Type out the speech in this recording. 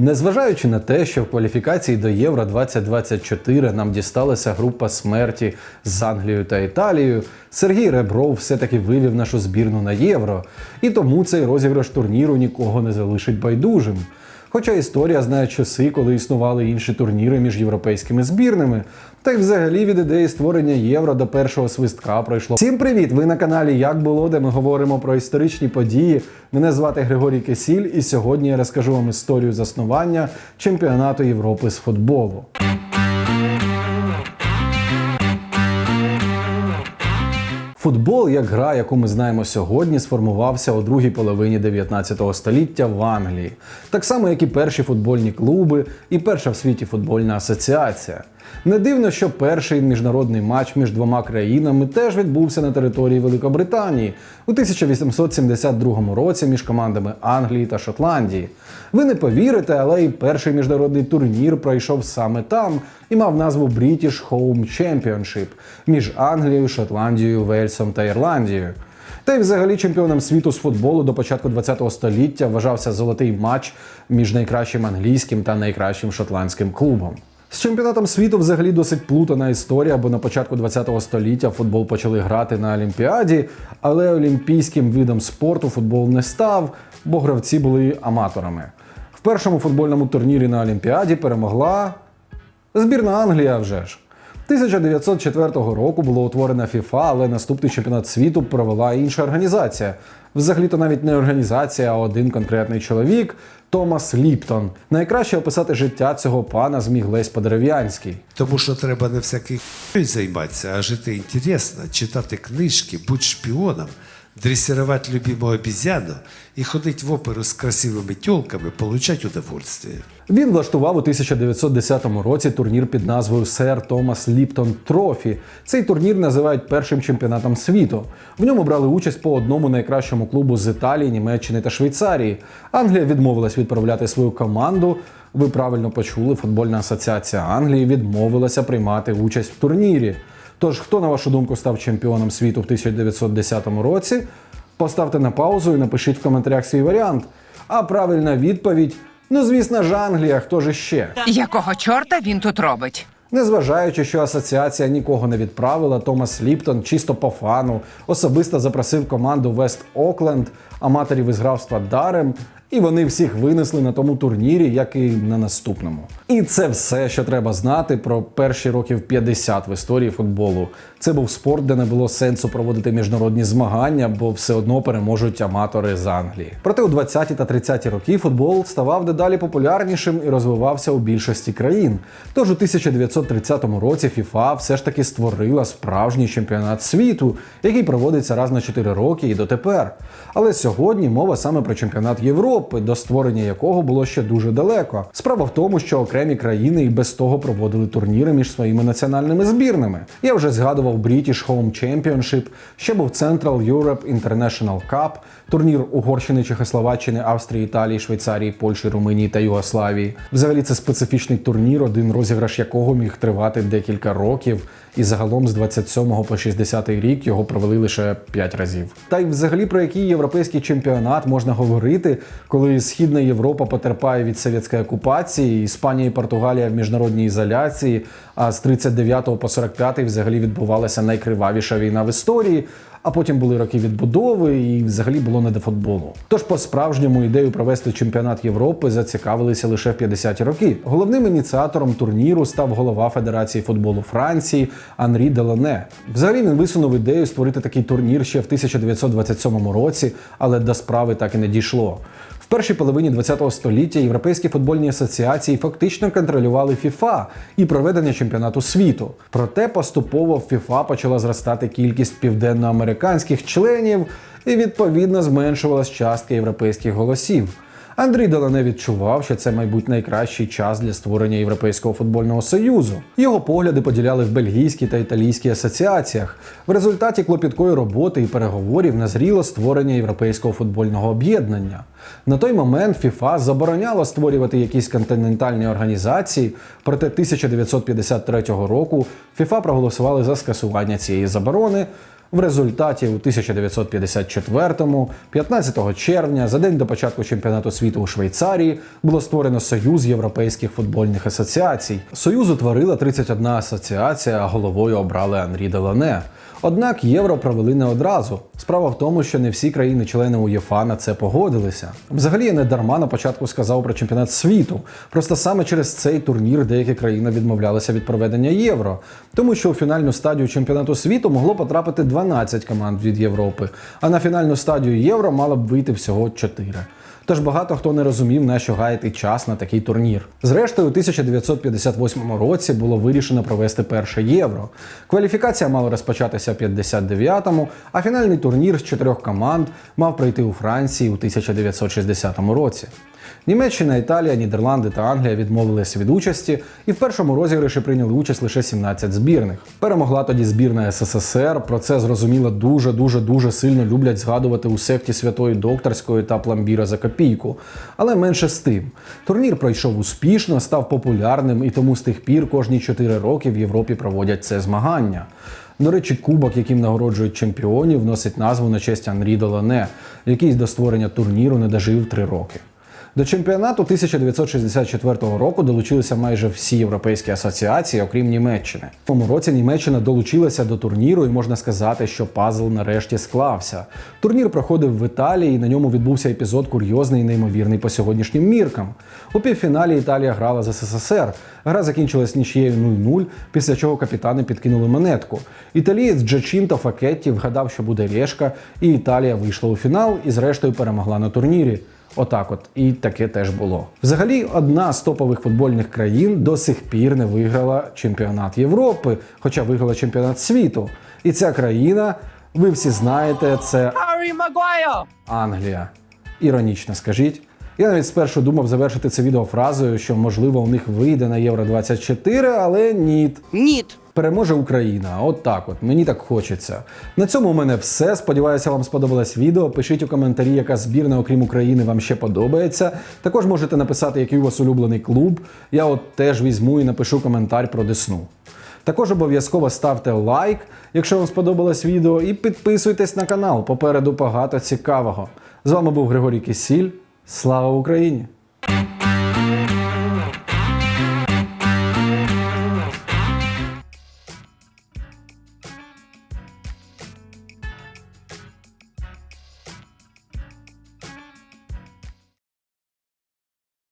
Незважаючи на те, що в кваліфікації до Євро 2024 нам дісталася група смерті з Англією та Італією, Сергій Ребров все-таки вивів нашу збірну на євро, і тому цей розіграш турніру нікого не залишить байдужим. Хоча історія знає часи, коли існували інші турніри між європейськими збірними. Та й взагалі від ідеї створення євро до першого свистка пройшло. Всім привіт! Ви на каналі Як було, де ми говоримо про історичні події. Мене звати Григорій Кесіль, і сьогодні я розкажу вам історію заснування чемпіонату Європи з футболу. Футбол, як гра, яку ми знаємо сьогодні, сформувався у другій половині 19 століття в Англії, так само як і перші футбольні клуби і перша в світі футбольна асоціація. Не дивно, що перший міжнародний матч між двома країнами теж відбувся на території Великобританії у 1872 році між командами Англії та Шотландії. Ви не повірите, але і перший міжнародний турнір пройшов саме там і мав назву British Home Championship між Англією, Шотландією, Вельсом та Ірландією. Та й взагалі чемпіоном світу з футболу до початку ХХ століття вважався золотий матч між найкращим англійським та найкращим шотландським клубом. З чемпіонатом світу взагалі досить плутана історія, бо на початку ХХ століття футбол почали грати на Олімпіаді, але олімпійським видом спорту футбол не став, бо гравці були аматорами. В першому футбольному турнірі на Олімпіаді перемогла збірна Англія вже ж. 1904 року було утворена FIFA, але наступний чемпіонат світу провела інша організація. Взагалі-то навіть не організація, а один конкретний чоловік Томас Ліптон. Найкраще описати життя цього пана зміг Лесь Подерев'янський. Тому що треба не всякий хуй займатися, а жити інтересно, читати книжки, бути шпіоном, дресирувати любимого обізяну і ходити в оперу з красивими тілками, получати удовольствие. Він влаштував у 1910 році турнір під назвою Сер Томас Ліптон Трофі. Цей турнір називають першим чемпіонатом світу. В ньому брали участь по одному найкращому клубу з Італії, Німеччини та Швейцарії. Англія відмовилась відправляти свою команду. Ви правильно почули, футбольна асоціація Англії відмовилася приймати участь в турнірі. Тож, хто, на вашу думку, став чемпіоном світу в 1910 році? Поставте на паузу і напишіть в коментарях свій варіант. А правильна відповідь ну, звісно ж, Англія, хто ж іще? Якого чорта він тут робить? Незважаючи, що асоціація нікого не відправила, Томас Ліптон чисто по фану особисто запросив команду Вест Окленд, аматорів із графства Дарем, і вони всіх винесли на тому турнірі, як і на наступному. І це все, що треба знати про перші років 50 в історії футболу. Це був спорт, де не було сенсу проводити міжнародні змагання, бо все одно переможуть аматори з Англії. Проте у 20-ті та 30-ті роки футбол ставав дедалі популярнішим і розвивався у більшості країн. Тож у 1930 році FIFA все ж таки створила справжній чемпіонат світу, який проводиться раз на 4 роки і дотепер. Але сьогодні мова саме про чемпіонат Європи, до створення якого було ще дуже далеко. Справа в тому, що окремі країни і без того проводили турніри між своїми національними збірними. Я вже згадував British Home Championship, ще був Central Europe International Cup, турнір Угорщини, Чехословаччини, Австрії, Італії, Швейцарії, Польщі, Румунії та Югославії. Взагалі це специфічний турнір, один розіграш якого міг тривати декілька років, і загалом з 27 по 60 рік його провели лише 5 разів. Та й взагалі про який європейський чемпіонат можна говорити, коли Східна Європа потерпає від совєтської окупації, Іспанія і Португалія в міжнародній ізоляції, а з 39 по 45 взагалі відбувалася найкривавіша війна в історії. А потім були роки відбудови, і взагалі було не до футболу. Тож по-справжньому ідею провести чемпіонат Європи зацікавилися лише в 50-ті роки. Головним ініціатором турніру став голова Федерації футболу Франції Анрі Делоне. Взагалі він висунув ідею створити такий турнір ще в 1927 році, але до справи так і не дійшло. Першій половині ХХ століття європейські футбольні асоціації фактично контролювали FIFA і проведення чемпіонату світу. Проте поступово в FIFA почала зростати кількість південноамериканських членів і відповідно зменшувалась частка європейських голосів. Андрій Делане відчував, що це, мабуть, найкращий час для створення Європейського футбольного союзу. Його погляди поділяли в бельгійській та італійській асоціаціях. В результаті клопіткої роботи і переговорів назріло створення Європейського футбольного об'єднання. На той момент FIFA забороняло створювати якісь континентальні організації, проте 1953 року FIFA проголосували за скасування цієї заборони. В результаті у 1954-му, 15 червня, за день до початку чемпіонату світу у Швейцарії, було створено Союз Європейських футбольних асоціацій. Союз утворила 31 асоціація, а головою обрали Анрі Делане. Однак євро провели не одразу. Справа в тому, що не всі країни-члени УЄФА на це погодилися. Взагалі я не дарма на початку сказав про чемпіонат світу. Просто саме через цей турнір деякі країни відмовлялися від проведення євро, тому що у фінальну стадію чемпіонату світу могло потрапити 12 команд від Європи, а на фінальну стадію євро мало б вийти всього 4. Тож багато хто не розумів, на що гаяти час на такий турнір. Зрештою, у 1958 році було вирішено провести перше євро. Кваліфікація мала розпочатися в 59-му, а фінальний турнір з чотирьох команд мав пройти у Франції у 1960 році. Німеччина, Італія, Нідерланди та Англія відмовилися від участі, і в першому розіграші прийняли участь лише 17 збірних. Перемогла тоді збірна СССР. Про це зрозуміло дуже дуже дуже сильно люблять згадувати у секті святої докторської та пламбіра за копійку. Але менше з тим. Турнір пройшов успішно, став популярним, і тому з тих пір кожні 4 роки в Європі проводять це змагання. До речі, кубок, яким нагороджують чемпіонів, носить назву на честь Анрі Долане, який до створення турніру не дожив 3 роки. До чемпіонату 1964 року долучилися майже всі європейські асоціації, окрім Німеччини. В тому році Німеччина долучилася до турніру, і можна сказати, що пазл нарешті склався. Турнір проходив в Італії, і на ньому відбувся епізод курйозний і неймовірний по сьогоднішнім міркам. У півфіналі Італія грала з СССР. Гра закінчилась нічією 0-0, після чого капітани підкинули монетку. Італієць Джачінто Факетті вгадав, що буде решка, і Італія вийшла у фінал і зрештою перемогла на турнірі. Отак, от і таке теж було. Взагалі, одна з топових футбольних країн до сих пір не виграла чемпіонат Європи, хоча виграла чемпіонат світу. І ця країна, ви всі знаєте, це! Англія. Іронічно скажіть. Я навіть спершу думав завершити це відео фразою, що можливо у них вийде на Євро 24, але ні. Ніт. Переможе Україна. От так от. Мені так хочеться. На цьому у мене все. Сподіваюся, вам сподобалось відео. Пишіть у коментарі, яка збірна, окрім України, вам ще подобається. Також можете написати, який у вас улюблений клуб. Я от теж візьму і напишу коментар про Десну. Також обов'язково ставте лайк, якщо вам сподобалось відео, і підписуйтесь на канал. Попереду багато цікавого. З вами був Григорій Кисіль. Слава Україні!